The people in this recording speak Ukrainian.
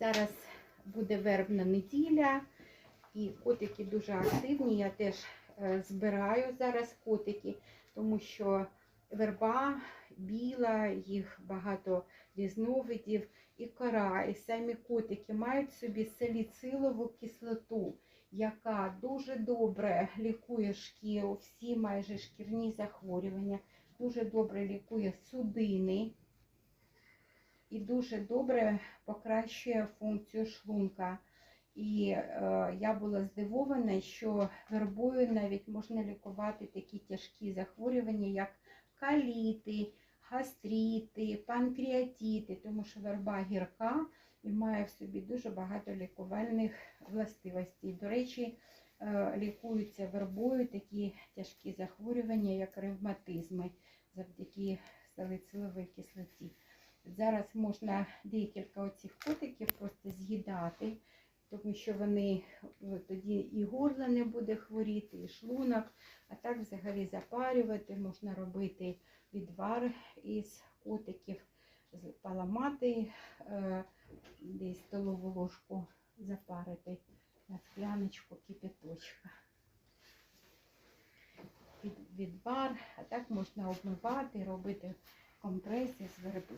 Зараз буде вербна неділя, і котики дуже активні. Я теж е, збираю зараз котики, тому що верба біла, їх багато різновидів, і кора, і самі котики мають в собі саліцилову кислоту, яка дуже добре лікує шкіру, всі майже шкірні захворювання, дуже добре лікує судини і дуже добре покращує функцію шлунка. І е, я була здивована, що вербою навіть можна лікувати такі тяжкі захворювання, як каліти, гастрити, панкреатити, тому що верба гірка і має в собі дуже багато лікувальних властивостей. До речі, е, лікуються вербою такі тяжкі захворювання, як ревматизми, завдяки салициловій кислоті. Зараз можна декілька оцих котиків просто з'їдати, тому що вони тоді і горло не буде хворіти, і шлунок, а так взагалі запарювати, можна робити відвар із котиків, поламати е, десь столову ложку, запарити на скляночку кипяточка. Відвар, а так можна обмивати, робити компреси з верби.